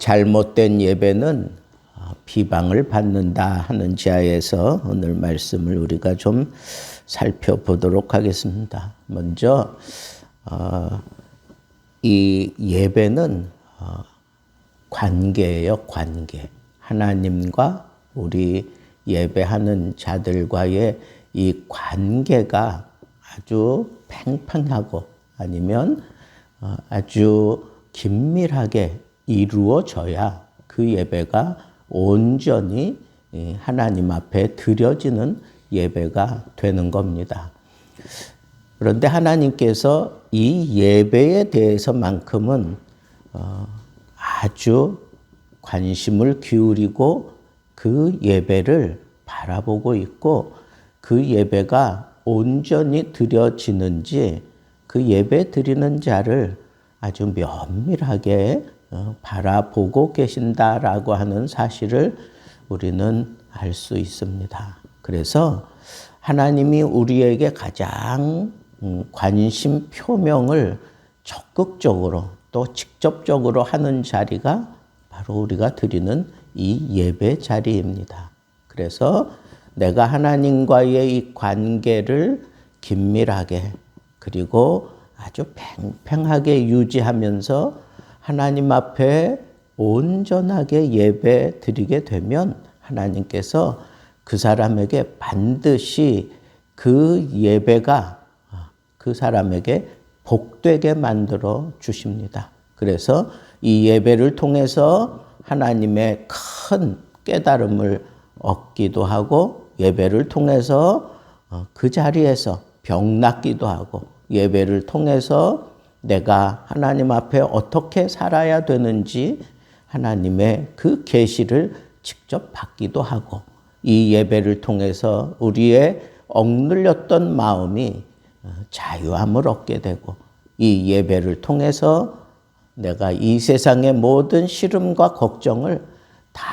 잘못된 예배는 어, 비방을 받는다 하는 지하에서 오늘 말씀을 우리가 좀 살펴보도록 하겠습니다. 먼저 어, 이 예배는 어, 관계예요, 관계. 하나님과 우리 예배하는 자들과의 이 관계가 아주 팽팽하고 아니면 아주 긴밀하게 이루어져야 그 예배가 온전히 하나님 앞에 드려지는 예배가 되는 겁니다. 그런데 하나님께서 이 예배에 대해서만큼은 어, 아주 관심을 기울이고 그 예배를 바라보고 있고 그 예배가 온전히 드려지는지 그 예배 드리는 자를 아주 면밀하게 어, 바라보고 계신다라고 하는 사실을 우리는 알 수 있습니다. 그래서 하나님이 우리에게 가장 음, 관심 표명을 적극적으로 또 직접적으로 하는 자리가 바로 우리가 드리는 이 예배 자리입니다. 그래서 내가 하나님과의 이 관계를 긴밀하게 그리고 아주 팽팽하게 유지하면서 하나님 앞에 온전하게 예배 드리게 되면 하나님께서 그 사람에게 반드시 그 예배가 그 사람에게 복되게 만들어 주십니다. 그래서 이 예배를 통해서 하나님의 큰 깨달음을 얻기도 하고 예배를 통해서 어, 그 자리에서 병 낫기도 하고 예배를 통해서 내가 하나님 앞에 어떻게 살아야 되는지 하나님의 그 계시를 직접 받기도 하고 이 예배를 통해서 우리의 억눌렸던 마음이 어, 자유함을 얻게 되고 이 예배를 통해서 내가 이 세상의 모든 시름과 걱정을 다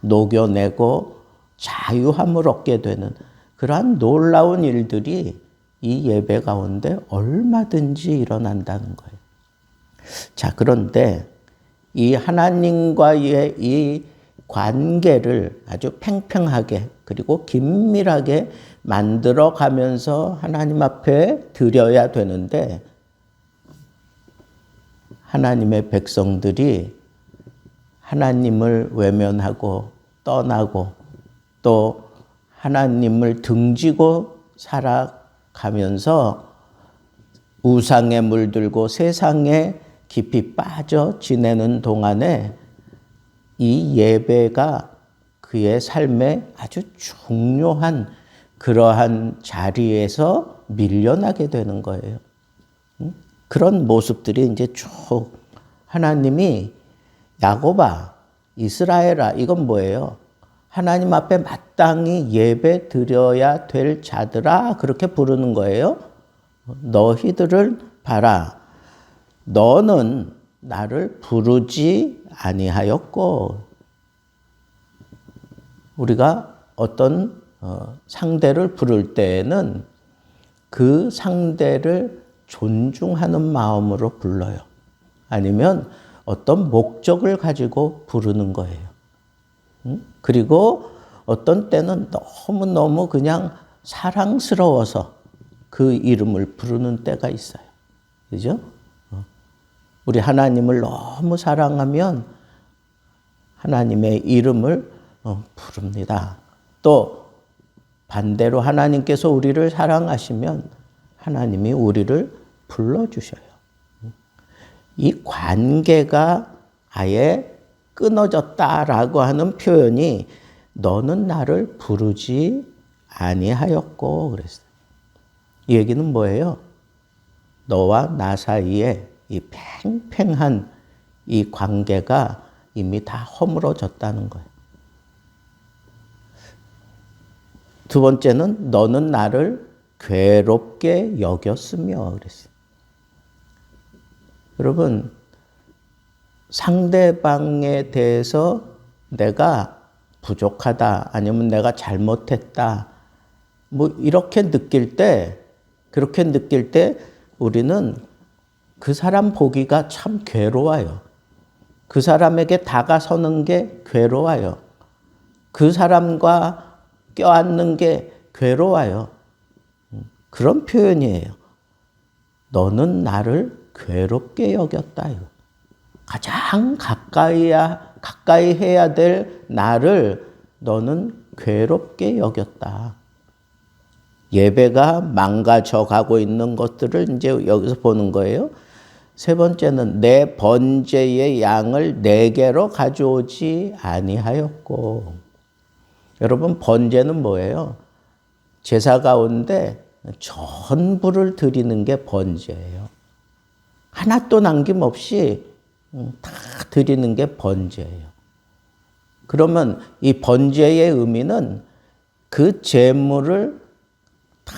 녹여내고 자유함을 얻게 되는 그러한 놀라운 일들이 이 예배 가운데 얼마든지 일어난다는 거예요. 자, 그런데 이 하나님과의 이 관계를 아주 팽팽하게 그리고 긴밀하게 만들어 가면서 하나님 앞에 드려야 되는데 하나님의 백성들이 하나님을 외면하고 떠나고 또 하나님을 등지고 살아 가면서 우상에 물들고 세상에 깊이 빠져 지내는 동안에 이 예배가 그의 삶에 아주 중요한 그러한 자리에서 밀려나게 되는 거예요. 그런 모습들이 이제 쭉 하나님이 야고바, 이스라엘아 이건 뭐예요? 하나님 앞에 마땅히 예배 드려야 될 자들아 그렇게 부르는 거예요. 너희들을 봐라. 너는 나를 부르지 아니하였고 우리가 어떤 어, 상대를 부를 때에는 그 상대를 존중하는 마음으로 불러요. 아니면 어떤 목적을 가지고 부르는 거예요. 그리고 어떤 때는 너무너무 그냥 사랑스러워서 그 이름을 부르는 때가 있어요. 그죠? 어. 우리 하나님을 너무 사랑하면 하나님의 이름을 어, 부릅니다. 또 반대로 하나님께서 우리를 사랑하시면 하나님이 우리를 불러주셔요. 이 관계가 아예 끊어졌다라고 하는 표현이 너는 나를 부르지 아니하였고 그랬어요. 이 얘기는 뭐예요? 너와 나 사이에 이 팽팽한 이 관계가 이미 다 허물어졌다는 거예요. 두 번째는 너는 나를 괴롭게 여겼으며 그랬어요. 여러분 상대방에 대해서 내가 부족하다 아니면 내가 잘못했다 뭐 이렇게 느낄 때 그렇게 느낄 때 우리는 그 사람 보기가 참 괴로워요. 그 사람에게 다가서는 게 괴로워요. 그 사람과 껴안는 게 괴로워요. 그런 표현이에요. 너는 나를 괴롭게 여겼다요. 가장 가까이야, 가까이 해야 될 나를 너는 괴롭게 여겼다. 예배가 망가져 가고 있는 것들을 이제 여기서 보는 거예요. 세 번째는 내 번제의 양을 내게로 가져오지 아니하였고. 여러분 번제는 뭐예요? 제사 가운데 전부를 드리는 게 번제예요. 하나도 남김없이 다 드리는 게 번제예요. 그러면 이 번제의 의미는 그 재물을 다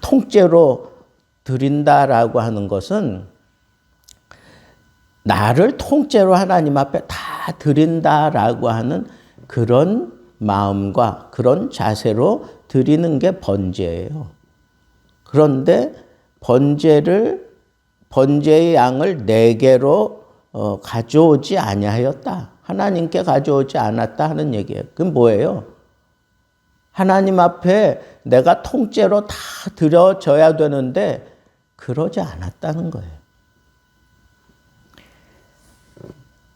통째로 드린다라고 하는 것은 나를 통째로 하나님 앞에 다 드린다라고 하는 그런 마음과 그런 자세로 드리는 게 번제예요. 그런데 번제를 번제의 양을 네 개로 어, 가져오지 아니하였다. 하나님께 가져오지 않았다 하는 얘기예요. 그건 뭐예요? 하나님 앞에 내가 통째로 다 드려져야 되는데 그러지 않았다는 거예요.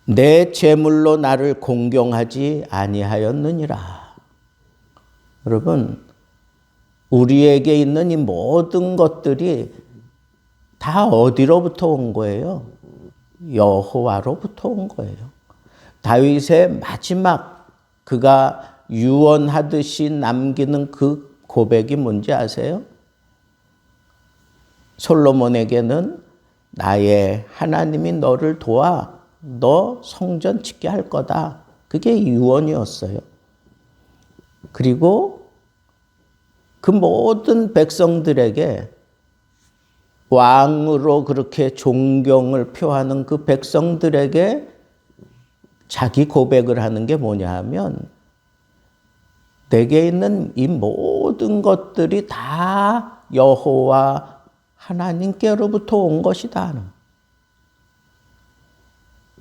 내 재물로 나를 공경하지 아니하였느니라. 여러분, 우리에게 있는 이 모든 것들이 다 어디로부터 온 거예요? 여호와로부터 온 거예요. 다윗의 마지막 그가 유언하듯이 남기는 그 고백이 뭔지 아세요? 솔로몬에게는 나의 하나님이 너를 도와 너 성전 짓게 할 거다. 그게 유언이었어요. 그리고 그 모든 백성들에게 왕으로 그렇게 존경을 표하는 그 백성들에게 자기 고백을 하는 게 뭐냐 하면 내게 있는 이 모든 것들이 다 여호와 하나님께로부터 온 것이다.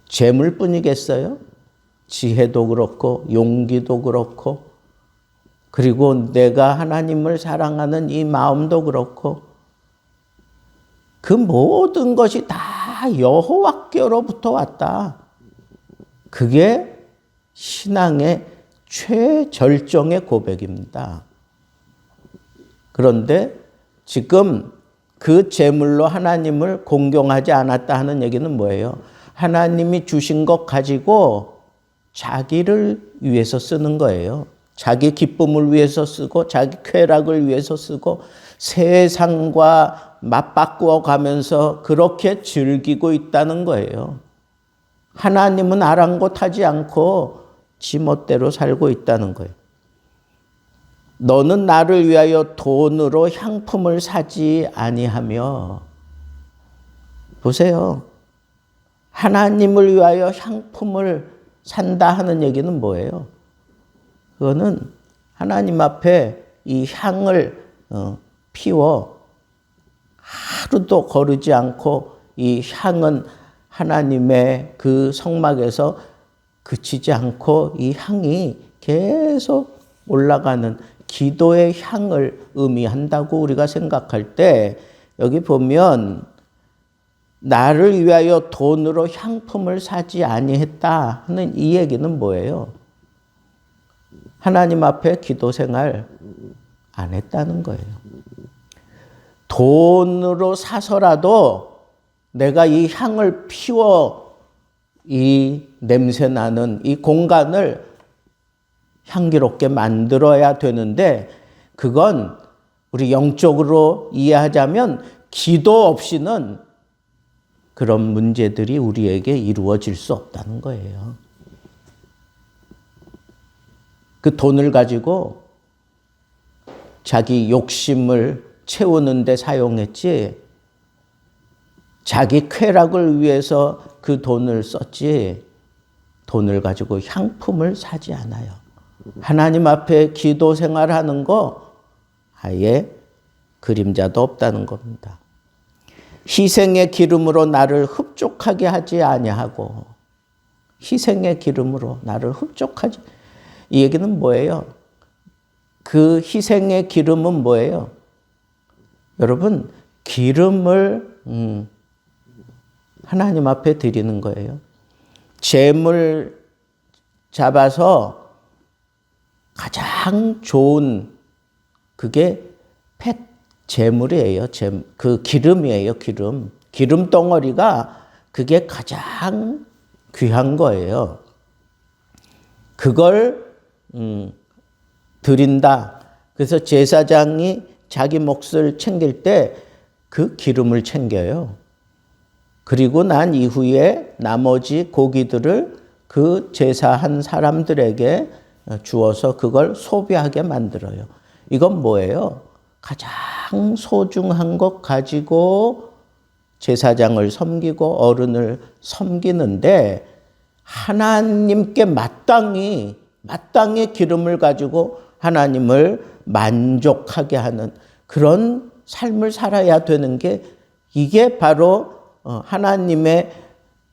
재물뿐이겠어요? 지혜도 그렇고 용기도 그렇고 그리고 내가 하나님을 사랑하는 이 마음도 그렇고 그 모든 것이 다 여호와께로부터 왔다. 그게 신앙의 최절정의 고백입니다. 그런데 지금 그 재물로 하나님을 공경하지 않았다 하는 얘기는 뭐예요? 하나님이 주신 것 가지고 자기를 위해서 쓰는 거예요. 자기 기쁨을 위해서 쓰고 자기 쾌락을 위해서 쓰고 세상과 맞바꾸어 가면서 그렇게 즐기고 있다는 거예요. 하나님은 아랑곳하지 않고 지멋대로 살고 있다는 거예요. 너는 나를 위하여 돈으로 향품을 사지 아니하며 보세요. 하나님을 위하여 향품을 산다 하는 얘기는 뭐예요? 그거는 하나님 앞에 이 향을 어, 피워 하루도 거르지 않고 이 향은 하나님의 그 성막에서 그치지 않고 이 향이 계속 올라가는 기도의 향을 의미한다고 우리가 생각할 때 여기 보면 나를 위하여 돈으로 향품을 사지 아니했다 하는 이 얘기는 뭐예요? 하나님 앞에 기도 생활 안 했다는 거예요. 돈으로 사서라도 내가 이 향을 피워 이 냄새 나는 이 공간을 향기롭게 만들어야 되는데 그건 우리 영적으로 이해하자면 기도 없이는 그런 문제들이 우리에게 이루어질 수 없다는 거예요. 그 돈을 가지고 자기 욕심을 채우는 데 사용했지, 자기 쾌락을 위해서 그 돈을 썼지, 돈을 가지고 향품을 사지 않아요. 하나님 앞에 기도 생활하는 거 아예 그림자도 없다는 겁니다. 희생의 기름으로 나를 흡족하게 하지 아니하고 희생의 기름으로 나를 흡족하지. 이 얘기는 뭐예요? 그 희생의 기름은 뭐예요? 여러분, 기름을 음, 하나님 앞에 드리는 거예요. 재물 잡아서 가장 좋은 그게 펫 재물이에요. 그 기름이에요. 기름. 기름 덩어리가 그게 가장 귀한 거예요. 그걸 음, 드린다. 그래서 제사장이 자기 몫을 챙길 때 그 기름을 챙겨요. 그리고 난 이후에 나머지 고기들을 그 제사한 사람들에게 주어서 그걸 소비하게 만들어요. 이건 뭐예요? 가장 소중한 것 가지고 제사장을 섬기고 어른을 섬기는데 하나님께 마땅히 마땅히 기름을 가지고 하나님을 만족하게 하는 그런 삶을 살아야 되는 게 이게 바로 어, 하나님의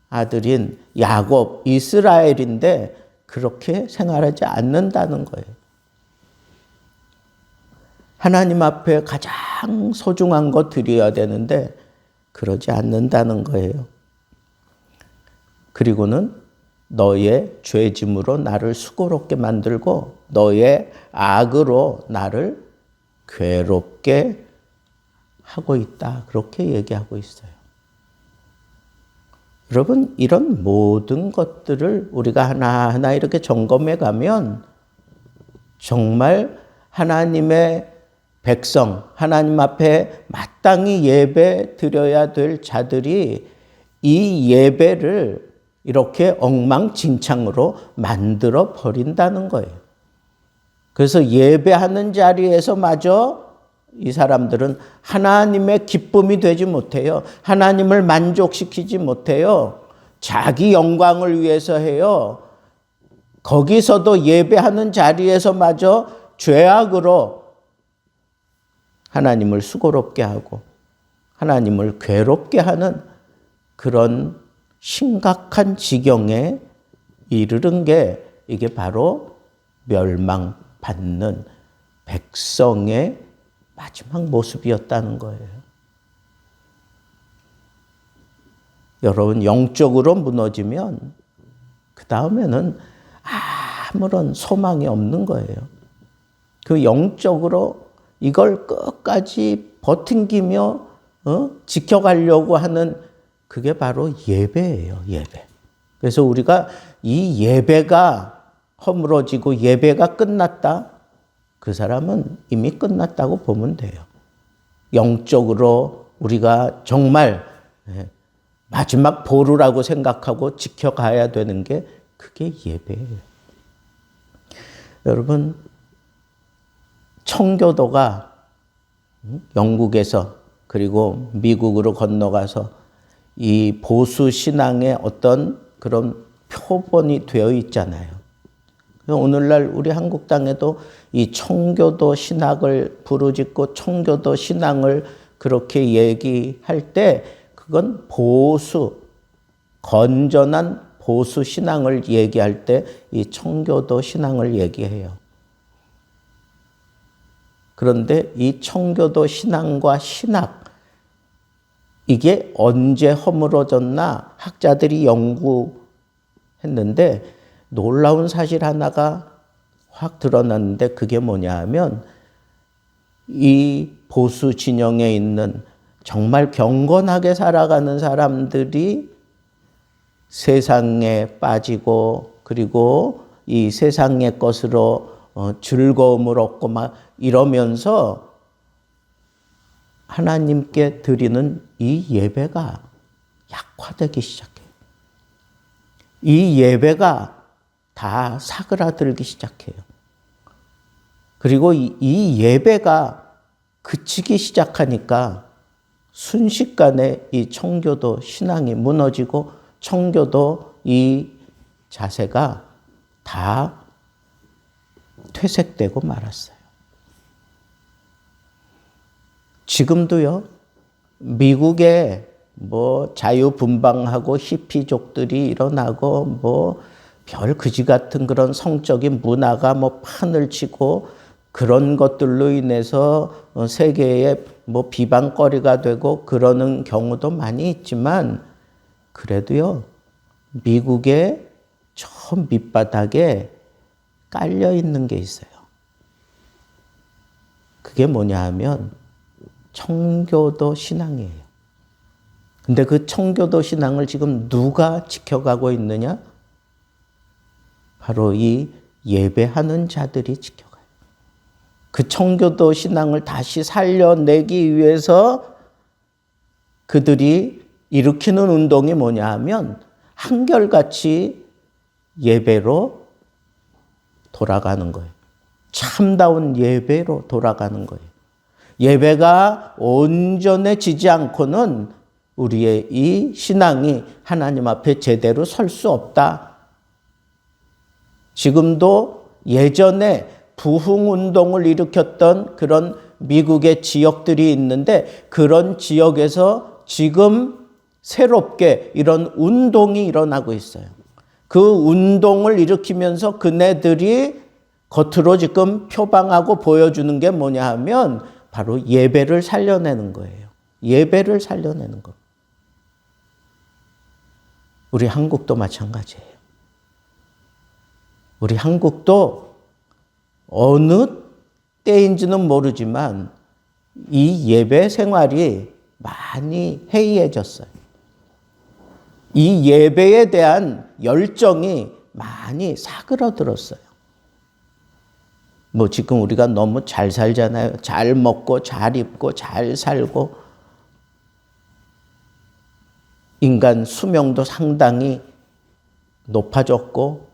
아들인 야곱 이스라엘인데 그렇게 생활하지 않는다는 거예요. 하나님 앞에 가장 소중한 것 드려야 되는데 그러지 않는다는 거예요. 그리고는 너의 죄짐으로 나를 수고롭게 만들고 너의 악으로 나를 괴롭게 하고 있다. 그렇게 얘기하고 있어요. 여러분, 이런 모든 것들을 우리가 하나하나 이렇게 점검해 가면 정말 하나님의 백성, 하나님 앞에 마땅히 예배 드려야 될 자들이 이 예배를 이렇게 엉망진창으로 만들어 버린다는 거예요. 그래서 예배하는 자리에서 마저 이 사람들은 하나님의 기쁨이 되지 못해요. 하나님을 만족시키지 못해요. 자기 영광을 위해서 해요. 거기서도 예배하는 자리에서마저 죄악으로 하나님을 수고롭게 하고 하나님을 괴롭게 하는 그런 심각한 지경에 이르는 게 이게 바로 멸망받는 백성의 마지막 모습이었다는 거예요. 여러분, 영적으로 무너지면 그 다음에는 아무런 소망이 없는 거예요. 그 영적으로 이걸 끝까지 버팅기며 어? 지켜가려고 하는 그게 바로 예배예요, 예배. 그래서 우리가 이 예배가 허물어지고 예배가 끝났다. 그 사람은 이미 끝났다고 보면 돼요. 영적으로 우리가 정말 예, 마지막 보루라고 생각하고 지켜가야 되는 게 그게 예배예요. 여러분, 청교도가 영국에서 그리고 미국으로 건너가서 이 보수 신앙의 어떤 그런 표본이 되어 있잖아요. 오늘날 우리 한국 땅에도 이 청교도 신학을 부르짖고 청교도 신앙을 그렇게 얘기할 때 그건 보수, 건전한 보수 신앙을 얘기할 때 이 청교도 신앙을 얘기해요. 그런데 이 청교도 신앙과 신학, 이게 언제 허물어졌나 학자들이 연구했는데 놀라운 사실 하나가 확 드러났는데 그게 뭐냐 하면 이 보수 진영에 있는 정말 경건하게 살아가는 사람들이 세상에 빠지고 그리고 이 세상의 것으로 어, 즐거움을 얻고 막 이러면서 하나님께 드리는 이 예배가 약화되기 시작해요. 이 예배가 다 사그라들기 시작해요. 그리고 이, 예배가 그치기 시작하니까 순식간에 이 청교도 신앙이 무너지고 청교도 이 자세가 다 퇴색되고 말았어요. 지금도요, 미국의 뭐 자유분방하고 히피족들이 일어나고 뭐 별 그지 같은 그런 성적인 문화가 뭐 판을 치고 그런 것들로 인해서 어, 세계에 뭐 비방거리가 되고 그러는 경우도 많이 있지만 그래도요 미국의 저 밑바닥에 깔려 있는 게 있어요. 그게 뭐냐 하면 청교도 신앙이에요. 근데 그 청교도 신앙을 지금 누가 지켜가고 있느냐? 바로 이 예배하는 자들이 지켜가요. 그 청교도 신앙을 다시 살려내기 위해서 그들이 일으키는 운동이 뭐냐 하면 한결같이 예배로 돌아가는 거예요. 참다운 예배로 돌아가는 거예요. 예배가 온전해지지 않고는 우리의 이 신앙이 하나님 앞에 제대로 설 수 없다. 지금도 예전에 부흥 운동을 일으켰던 그런 미국의 지역들이 있는데 그런 지역에서 지금 새롭게 이런 운동이 일어나고 있어요. 그 운동을 일으키면서 그네들이 겉으로 지금 표방하고 보여주는 게 뭐냐 하면 바로 예배를 살려내는 거예요. 예배를 살려내는 거. 우리 한국도 마찬가지예요. 우리 한국도 어느 때인지는 모르지만 이 예배 생활이 많이 해이해졌어요. 이 예배에 대한 열정이 많이 사그러들었어요. 뭐 지금 우리가 너무 잘 살잖아요. 잘 먹고 잘 입고 잘 살고 인간 수명도 상당히 높아졌고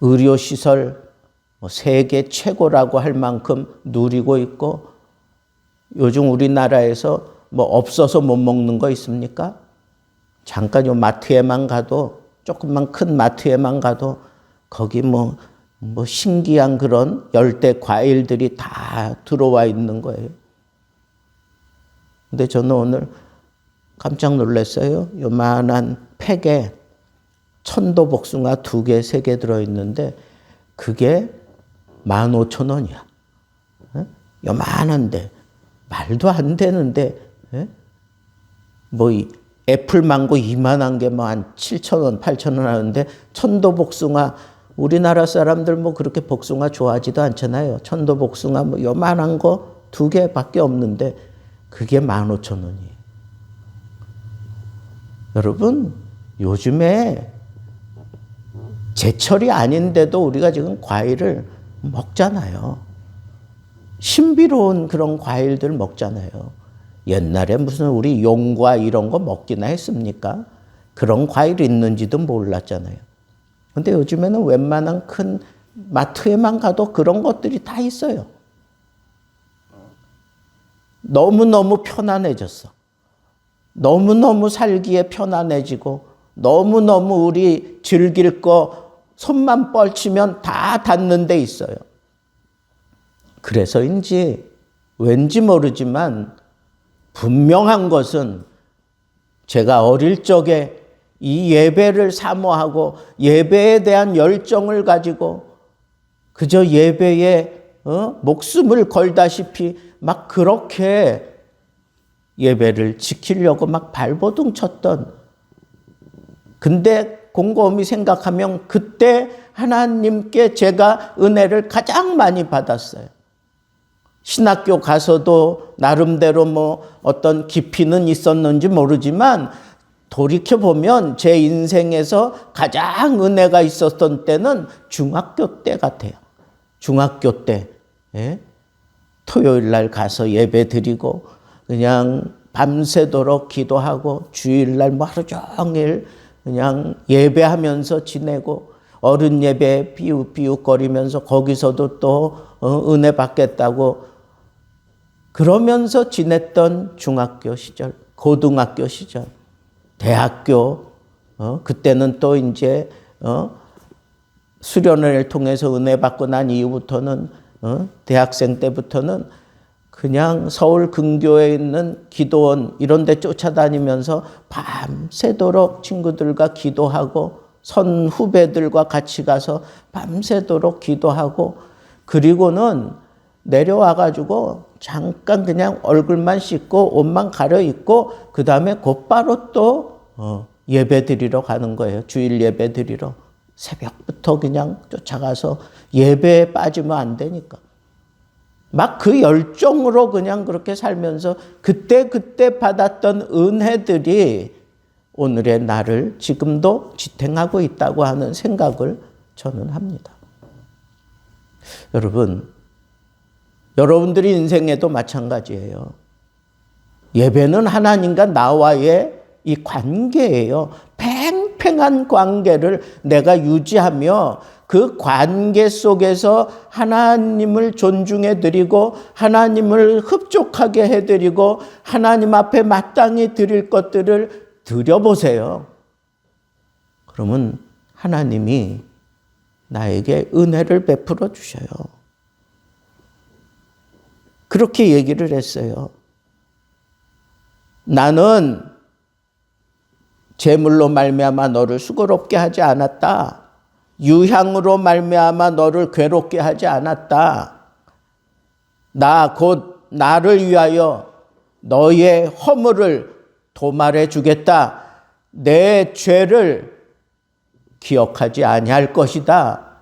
의료 시설 뭐 세계 최고라고 할 만큼 누리고 있고 요즘 우리나라에서 뭐 없어서 못 먹는 거 있습니까? 잠깐 요 마트에만 가도 조금만 큰 마트에만 가도 거기 뭐, 뭐 신기한 그런 열대 과일들이 다 들어와 있는 거예요. 근데 저는 오늘 깜짝 놀랐어요. 요만한 팩에 천도 복숭아 두 개, 세 개 들어있는데 그게 만 오천 원이야. 요만한데 말도 안 되는데 뭐이 애플 망고 이만한 게 뭐 한 7천 원, 8천 원 하는데 천도 복숭아 우리나라 사람들 뭐 그렇게 복숭아 좋아하지도 않잖아요. 천도 복숭아 뭐 요만한 거 두 개밖에 없는데 그게 만 오천 원이에요. 여러분 요즘에 제철이 아닌데도 우리가 지금 과일을 먹잖아요. 신비로운 그런 과일들 먹잖아요. 옛날에 무슨 우리 용과 이런 거 먹기나 했습니까? 그런 과일이 있는지도 몰랐잖아요. 근데 요즘에는 웬만한 큰 마트에만 가도 그런 것들이 다 있어요. 너무너무 편안해졌어. 너무너무 살기에 편안해지고, 너무너무 우리 즐길 거 손만 뻘치면 다 닿는 데 있어요. 그래서인지 왠지 모르지만 분명한 것은 제가 어릴 적에 이 예배를 사모하고 예배에 대한 열정을 가지고 그저 예배에 어? 목숨을 걸다시피 막 그렇게 예배를 지키려고 막 발버둥 쳤던 근데 곰곰이 생각하면 그때 하나님께 제가 은혜를 가장 많이 받았어요. 신학교 가서도 나름대로 뭐 어떤 깊이는 있었는지 모르지만 돌이켜 보면 제 인생에서 가장 은혜가 있었던 때는 중학교 때 같아요. 중학교 때 예? 토요일 날 가서 예배 드리고 그냥 밤새도록 기도하고 주일 날 뭐 하루 종일 그냥 예배하면서 지내고 어른 예배 비웃비웃거리면서 거기서도 또 어, 은혜 받겠다고 그러면서 지냈던 중학교 시절, 고등학교 시절, 대학교, 어, 그때는 또 이제, 어, 수련을 통해서 은혜 받고 난 이후부터는, 어, 대학생 때부터는 그냥 서울 근교에 있는 기도원 이런 데 쫓아다니면서 밤새도록 친구들과 기도하고 선 후배들과 같이 가서 밤새도록 기도하고 그리고는 내려와 가지고 잠깐 그냥 얼굴만 씻고 옷만 가려 입고 그 다음에 곧바로 또 어, 예배 드리러 가는 거예요. 주일 예배 드리러. 새벽부터 그냥 쫓아가서 예배에 빠지면 안 되니까. 막 그 열정으로 그냥 그렇게 살면서 그때 그때 받았던 은혜들이 오늘의 나를 지금도 지탱하고 있다고 하는 생각을 저는 합니다. 여러분, 여러분들이 인생에도 마찬가지예요. 예배는 하나님과 나와의 이 관계예요. 팽팽한 관계를 내가 유지하며 그 관계 속에서 하나님을 존중해 드리고 하나님을 흡족하게 해 드리고 하나님 앞에 마땅히 드릴 것들을 드려 보세요. 그러면 하나님이 나에게 은혜를 베풀어 주셔요. 그렇게 얘기를 했어요. 나는 제물로 말미암아 너를 수고롭게 하지 않았다. 유향으로 말미암아 너를 괴롭게 하지 않았다. 나 곧 나를 위하여 너의 허물을 도말해 주겠다. 내 죄를 기억하지 아니할 것이다.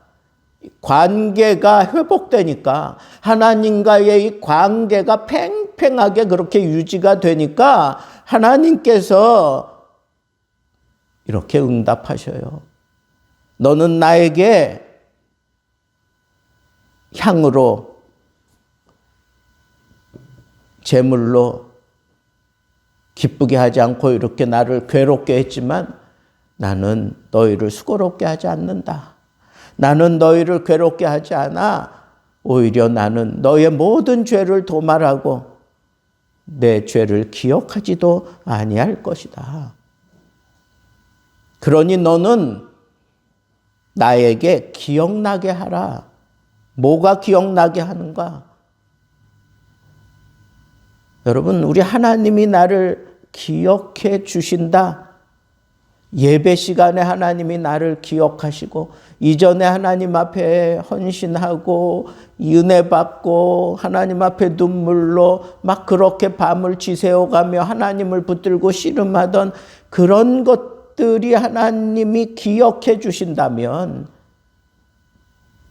관계가 회복되니까 하나님과의 이 관계가 팽팽하게 그렇게 유지가 되니까 하나님께서 이렇게 응답하셔요. 너는 나에게 향으로 제물로 기쁘게 하지 않고 이렇게 나를 괴롭게 했지만 나는 너희를 수고롭게 하지 않는다. 나는 너희를 괴롭게 하지 않아. 오히려 나는 너의 모든 죄를 도말하고 내 죄를 기억하지도 아니할 것이다. 그러니 너는 나에게 기억나게 하라. 뭐가 기억나게 하는가? 여러분, 우리 하나님이 나를 기억해 주신다. 예배 시간에 하나님이 나를 기억하시고, 이전에 하나님 앞에 헌신하고, 은혜 받고, 하나님 앞에 눈물로 막 그렇게 밤을 지새워가며 하나님을 붙들고 씨름하던 그런 것들이 하나님이 기억해 주신다면,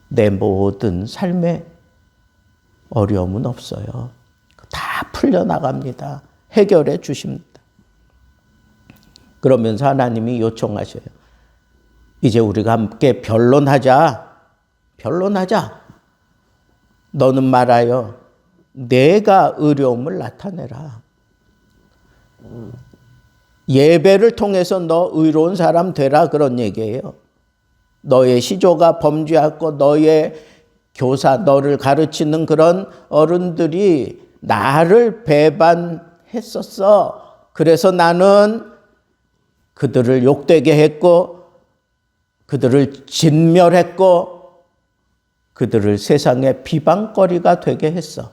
내 모든 삶에 어려움은 없어요. 다 풀려나갑니다. 해결해 주십니다. 그러면서 하나님이 요청하셔요. 이제 우리가 함께 변론하자. 변론하자. 너는 말하여 내가 의로움을 나타내라. 예배를 통해서 너 의로운 사람 되라 그런 얘기예요. 너의 시조가 범죄하고 너의 교사 너를 가르치는 그런 어른들이 나를 배반했었어. 그래서 나는 그들을 욕되게 했고, 그들을 진멸했고, 그들을 세상의 비방거리가 되게 했어.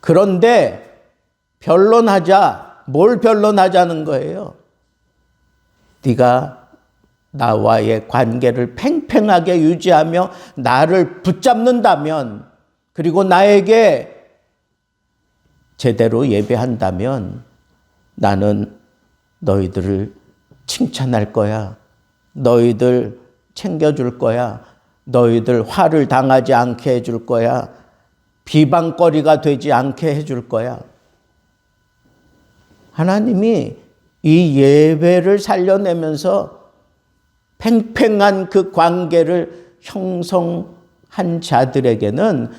그런데 변론하자, 뭘 변론하자는 거예요? 네가 나와의 관계를 팽팽하게 유지하며 나를 붙잡는다면 그리고 나에게 제대로 예배한다면 나는 너희들을 칭찬할 거야. 너희들 챙겨줄 거야. 너희들 화를 당하지 않게 해줄 거야. 비방거리가 되지 않게 해줄 거야. 하나님이 이 예배를 살려내면서 팽팽한 그 관계를 형성한 자들에게는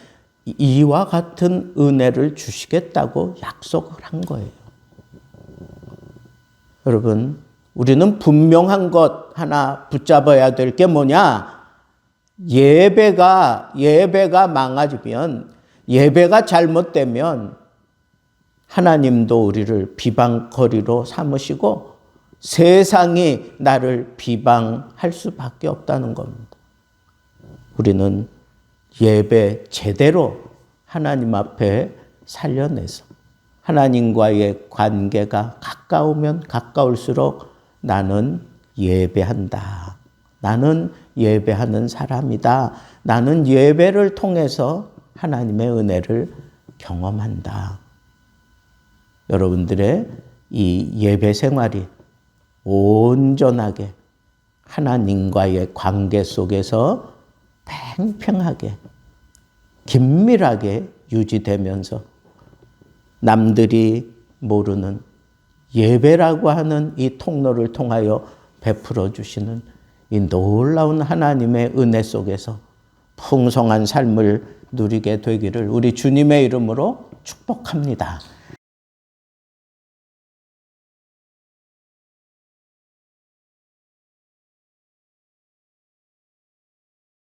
이와 같은 은혜를 주시겠다고 약속을 한 거예요. 여러분, 우리는 분명한 것 하나 붙잡아야 될 게 뭐냐? 예배가, 예배가 망가지면, 예배가 잘못되면, 하나님도 우리를 비방거리로 삼으시고, 세상이 나를 비방할 수밖에 없다는 겁니다. 우리는 예배 제대로 하나님 앞에 살려내서 하나님과의 관계가 가까우면 가까울수록 나는 예배한다. 나는 예배하는 사람이다. 나는 예배를 통해서 하나님의 은혜를 경험한다. 여러분들의 이 예배 생활이 온전하게 하나님과의 관계 속에서 팽팽하게 긴밀하게 유지되면서 남들이 모르는 예배라고 하는 이 통로를 통하여 베풀어 주시는 이 놀라운 하나님의 은혜 속에서 풍성한 삶을 누리게 되기를 우리 주님의 이름으로 축복합니다.